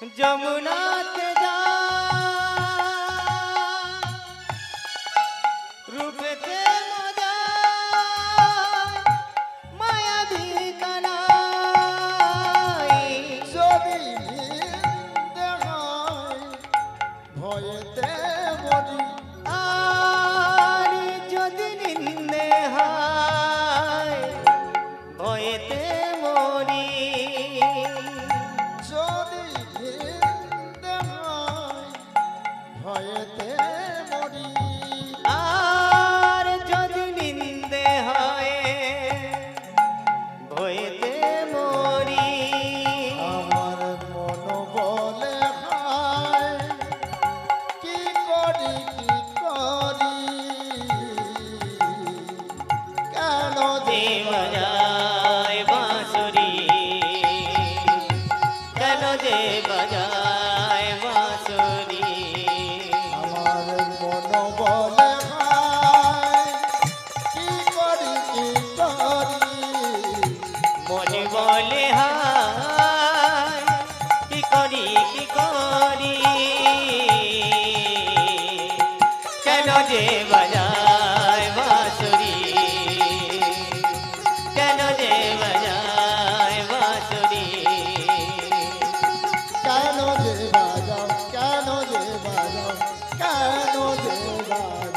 যমুনাতে যা। রূপেতে মজা। মায়াবী কানাই ছবি দেখায় ভয়েতে মরি বাজে বাজায় বাঁশুরি। কেন যে বাজায় বাঁশুরি? আমার মন Bye.